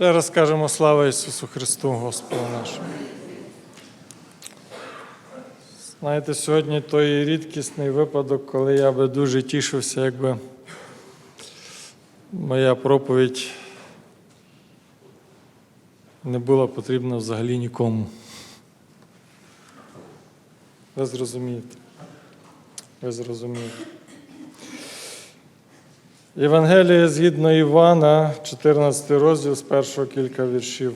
Ще раз кажемо слава Ісусу Христу, Господу нашому. Знаєте, сьогодні той рідкісний випадок, коли я би дуже тішився, якби моя проповідь не була потрібна взагалі нікому. Ви зрозумієте. Ви зрозумієте. Євангеліє згідно Івана, 14 розділ з першого кілька віршів.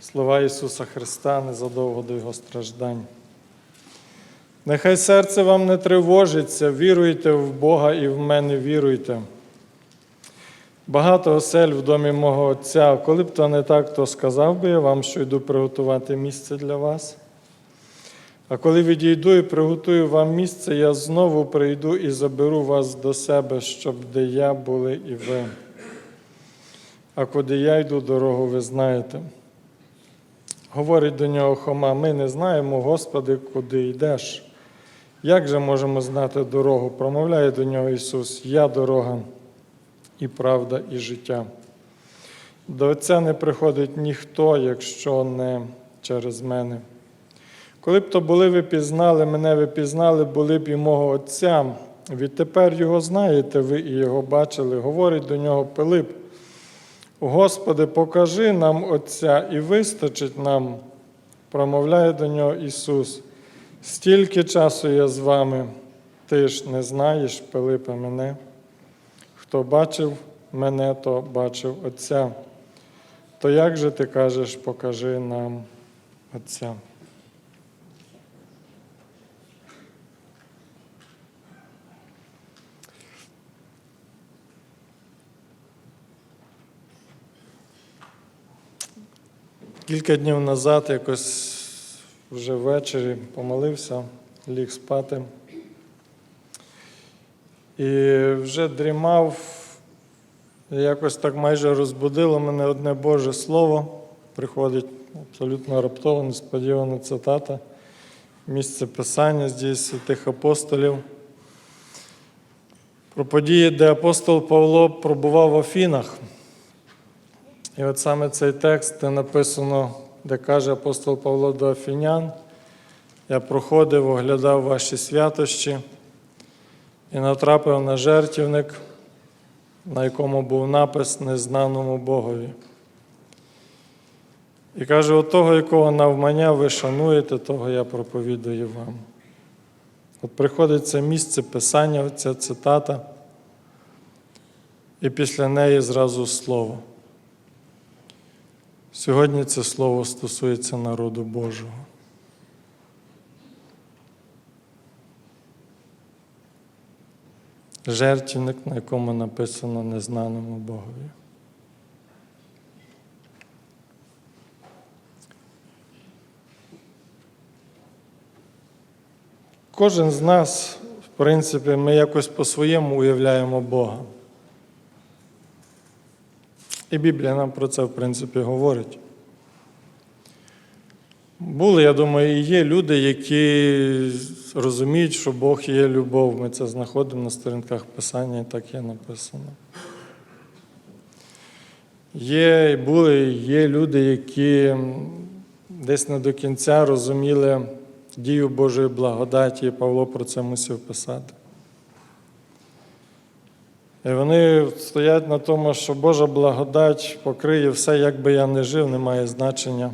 Слова Ісуса Христа незадовго до Його страждань. Нехай серце вам не тривожиться, віруйте в Бога і в мене віруйте. Багато осель в домі мого Отця, коли б то не так, то сказав би я вам, що йду приготувати місце для вас. А коли відійду і приготую вам місце, я знову прийду і заберу вас до себе, щоб де я були і ви. А куди я йду, дорогу ви знаєте. Говорить до нього Хома, ми не знаємо, Господи, куди йдеш. Як же можемо знати дорогу? Промовляє до нього Ісус, я дорога, і правда, і життя. До Отця не приходить ніхто, якщо не через мене. Коли б то були ви пізнали, мене ви пізнали, були б і мого Отця. Відтепер його знаєте ви і його бачили. Говорить до нього Пилип. Господи, покажи нам Отця і вистачить нам, промовляє до нього Ісус. Стільки часу я з вами, ти ж не знаєш, Пилипе, мене. Хто бачив мене, то бачив Отця. То як же ти кажеш, покажи нам Отця? Кілька днів назад, якось вже ввечері помолився, ліг спати. І вже дрімав, якось так майже розбудило мене одне Боже Слово. Приходить абсолютно раптово, несподівана цитата, місце Писання з дій святих апостолів. Про події, де апостол Павло пробував в Афінах. І от саме цей текст, де написано, де каже апостол Павло до Афінян, я проходив, оглядав ваші святощі і натрапив на жертівник, на якому був напис Незнаному Богові. І каже, от того, якого навмання ви шануєте, того я проповідую вам. От приходить це місце Писання, ця цитата, і після неї зразу слово. Сьогодні це слово стосується народу Божого. Жертвенник, на якому написано незнаному Богові. Кожен з нас, в принципі, ми якось по-своєму уявляємо Бога. І Біблія нам про це, в принципі, говорить. Були, я думаю, і є люди, які розуміють, що Бог є любов. Ми це знаходимо на сторінках Писання, і так є написано. Є, були, є люди, які десь не до кінця розуміли дію Божої благодаті, і Павло про це мусив писати. І вони стоять на тому, що Божа благодать покриє все, як би я не жив, не має значення.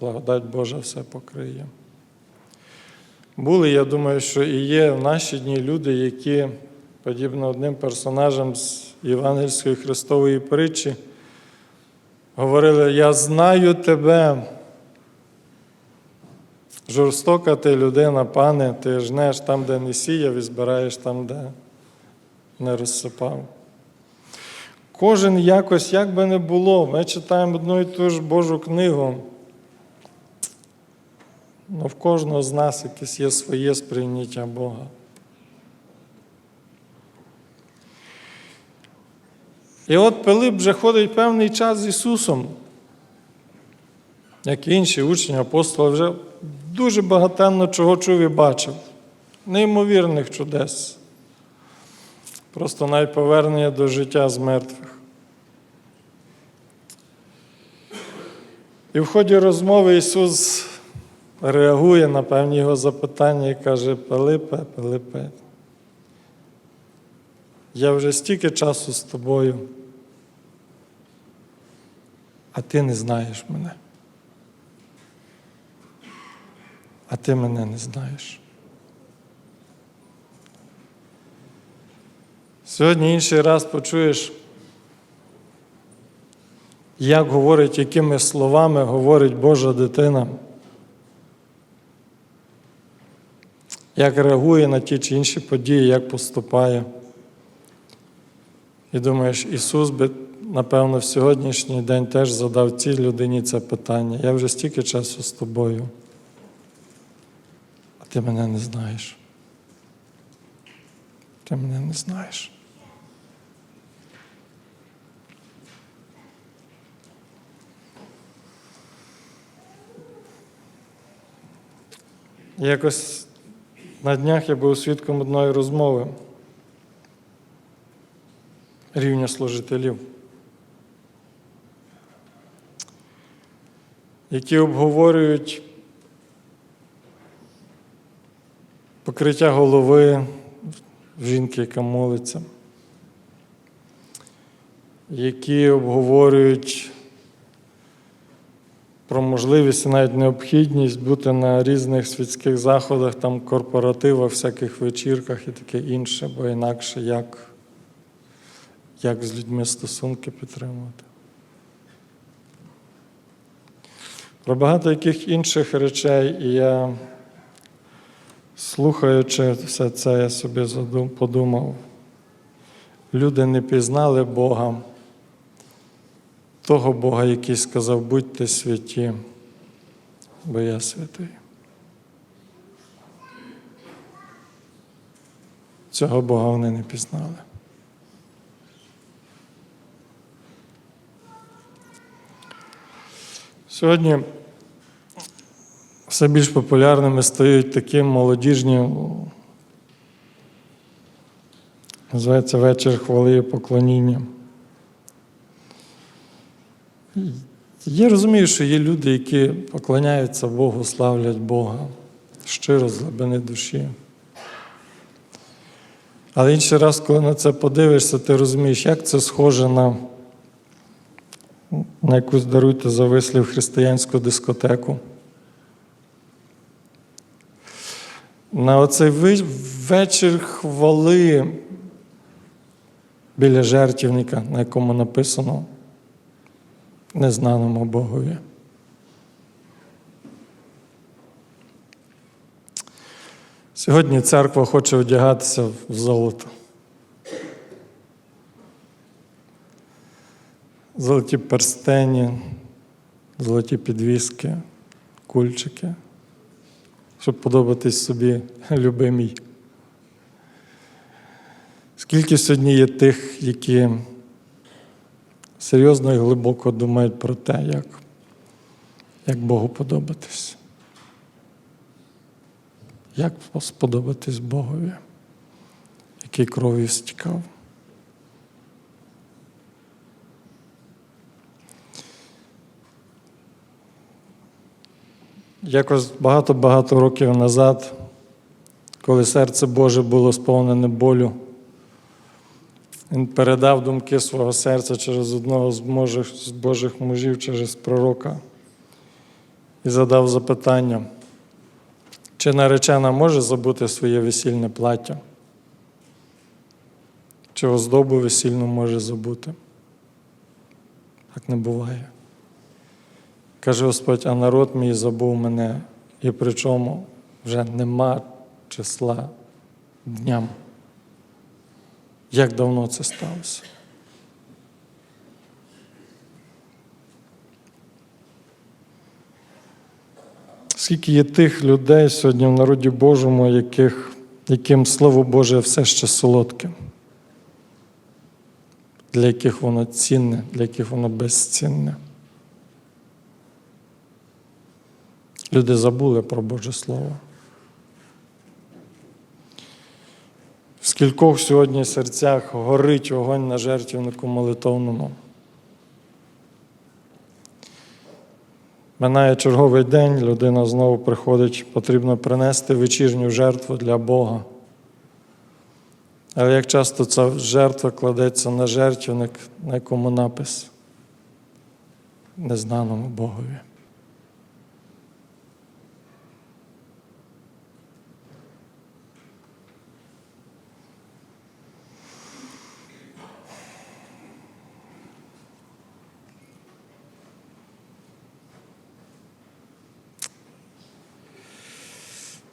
Благодать Божа все покриє. Були, я думаю, що і є в наші дні люди, які, подібно одним персонажам з Євангельської Христової притчі, говорили: Я знаю тебе. Жорстока ти людина, пане, ти жнеш там, де не сіяв, і збираєш там, де не розсипав. Кожен якось, як би не було, ми читаємо одну і ту ж Божу книгу. Ну, в кожного з нас якесь є своє сприйняття Бога. І от Пилип вже ходить певний час з Ісусом, як і інші учні апостоли, вже дуже багатенно чого чув і бачив, неймовірних чудес. просто навіть повернення до життя з мертвих. І в ході розмови Ісус реагує на певні його запитання і каже: Пилипе, Пилипе, я вже стільки часу з тобою, а ти не знаєш мене. А ти мене не знаєш. Сьогодні інший раз почуєш, як говорить, якими словами говорить Божа дитина, як реагує на ті чи інші події, як поступає. І думаєш, Ісус би, напевно, в сьогоднішній день теж задав цій людині це питання. Я вже стільки часу з тобою, ти мене не знаєш. Ти мене не знаєш. Якось на днях я був свідком одної розмови рівня служителів, які обговорюють покриття голови жінки, яка молиться, які обговорюють про можливість і навіть необхідність бути на різних світських заходах, там корпоративах, всяких вечірках і таке інше, бо інакше як, як з людьми стосунки підтримувати. Про багато яких інших речей, і я, слухаючи все це, я собі подумав, люди не пізнали Бога того Бога, який сказав, будьте святі, бо я святий. Цього Бога вони не пізнали. Сьогодні все більш популярними стають такі молодіжні, називається вечір хвали і поклоніння. Я розумію, що є люди, які поклоняються Богу, славлять Бога щиро з глибини душі. Але інший раз, коли на це подивишся, ти розумієш, як це схоже на, на якусь даруйте за вислів християнську дискотеку. На оцей вечір хвали біля жертівника, на якому написано незнаному Богові. Сьогодні церква хоче одягатися в золото. Золоті перстені, золоті підвіски, кульчики, щоб подобатись собі любимій. Скільки сьогодні є тих, які серйозно і глибоко думають про те, як, як Богу подобатись. Як сподобатись Богові, який кров'ю стікав. Якось багато-багато років назад, коли серце Боже було сповнене болю, він передав думки свого серця через одного з Божих, з Божих мужів, через пророка, і задав запитання, чи наречена може забути своє весільне плаття? Чи оздобу весільну може забути? Так не буває. Каже Господь, а народ мій забув мене, і причому вже нема числа дням. Як давно це сталося? Скільки є тих людей сьогодні в народі Божому, яких, яким Слово Боже все ще солодке, для яких воно цінне, для яких воно безцінне. Люди забули про Боже Слово. В Скількох сьогодні серцях горить вогонь на жертвівнику молитовному. Минає черговий день, людина знову приходить, потрібно принести вечірню жертву для Бога. Але як часто ця жертва кладеться на жертвівник, на якому напис незнаному Богові.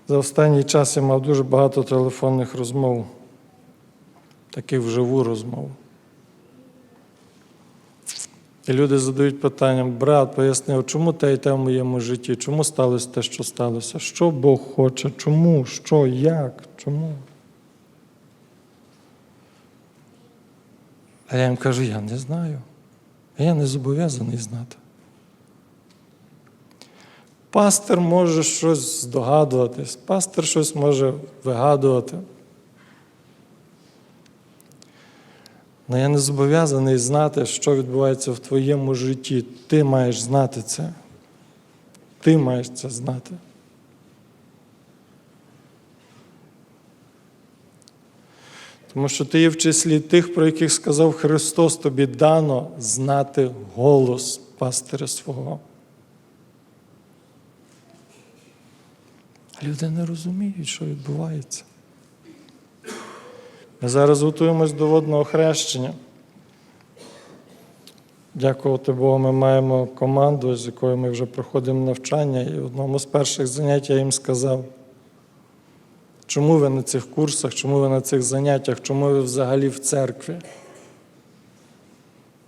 За останній час я мав дуже багато телефонних розмов, таких вживу розмов. І люди задають питання, брат, пояснив, чому те і те в моєму житті, чому сталося те, що сталося? Що Бог хоче? Чому? Що, як? Чому? А я їм кажу, я не знаю. Я не зобов'язаний знати. Пастир може щось здогадуватись, пастир щось може вигадувати. Але я не зобов'язаний знати, що відбувається в твоєму житті. Ти маєш знати це. Ти маєш це знати. Тому що ти є в числі тих, про яких сказав Христос, тобі дано знати голос пастиря свого. Люди не розуміють, що відбувається. Ми зараз готуємось до водного хрещення. Дякувати Богу, ми маємо команду, з якою ми вже проходимо навчання, і в одному з перших занять я їм сказав, чому ви на цих курсах, чому ви на цих заняттях, чому ви взагалі в церкві?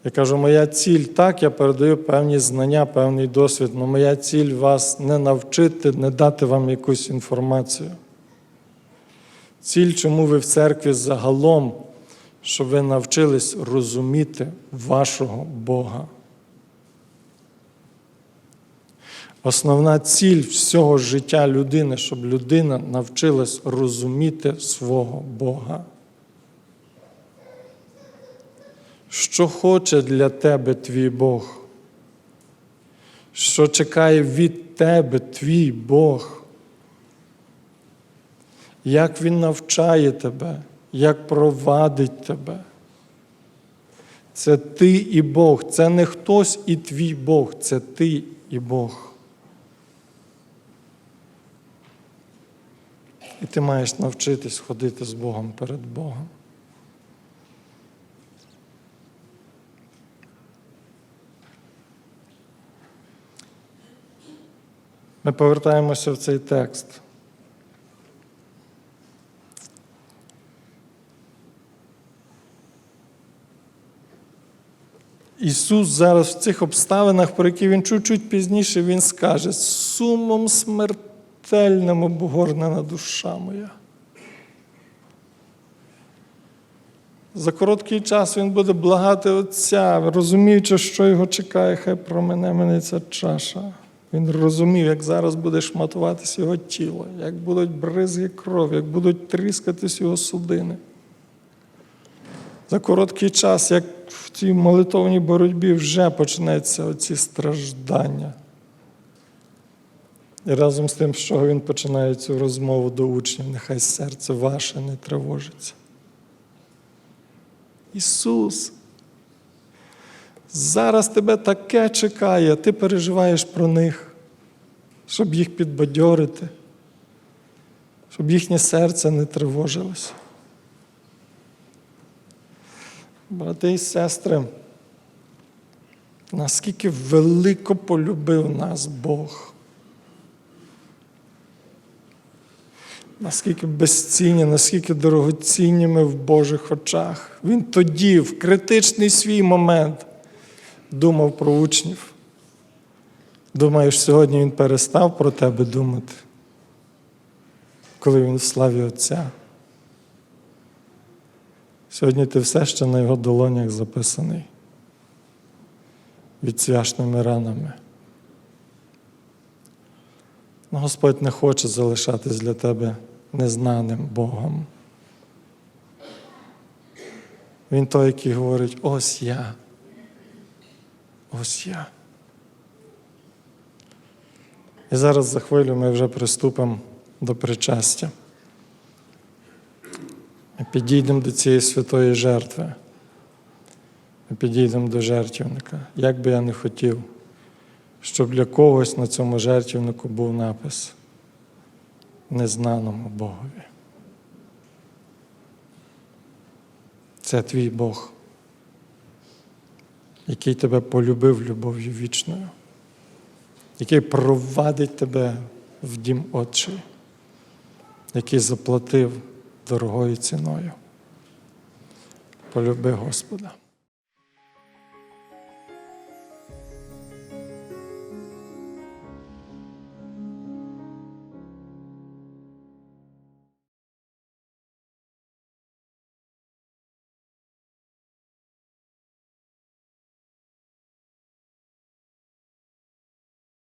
Я кажу, моя ціль так, я передаю певні знання, певний досвід, але моя ціль вас не навчити, не дати вам якусь інформацію. Ціль, чому ви в церкві загалом, щоб ви навчились розуміти вашого Бога. Основна ціль всього життя людини, щоб людина навчилась розуміти свого Бога. Що хоче для тебе твій Бог? Що чекає від тебе твій Бог? Як Він навчає тебе, як провадить тебе? Це ти і Бог, це не хтось і твій Бог, це ти і Бог. І ти маєш навчитись ходити з Богом перед Богом. Ми повертаємося в цей текст. Ісус зараз в цих обставинах, про які він чуть-чуть пізніше, Він скаже: сумом смертельним обгорнена душа моя. За короткий час він буде благати Отця, розуміючи, що його чекає, хай про мене мене ця чаша. Він розумів, як зараз буде шматуватись його тіло, як будуть бризги крові, як будуть тріскатись його судини. За короткий час, як в цій молитовній боротьбі вже почнеться оці страждання. І разом з тим, з чого він починає цю розмову до учнів, нехай серце ваше не тривожиться. Ісус, зараз тебе таке чекає, ти переживаєш про них, щоб їх підбадьорити, щоб їхнє серце не тривожилося. Брати і сестри, наскільки велико полюбив нас Бог. Наскільки безцінні, наскільки дорогоцінні ми в Божих очах. Він тоді, в критичний свій момент, думав про учнів. Думаєш, сьогодні він перестав про тебе думати, коли він в славі Отця. Сьогодні ти все ще на його долонях записаний відсвяшними ранами. Но Господь не хоче залишатись для тебе незнаним Богом. Він той, який говорить: ось я. Ось я. І зараз за хвилю ми вже приступимо до причастя. Ми підійдемо до цієї святої жертви. Ми підійдемо до жертвівника. Як би я не хотів, щоб для когось на цьому жертвівнику був напис незнаному Богові. Це твій Бог, який тебе полюбив любов'ю вічною, який провадить тебе в дім Отчий, який заплатив дорогою ціною. Полюби Господа.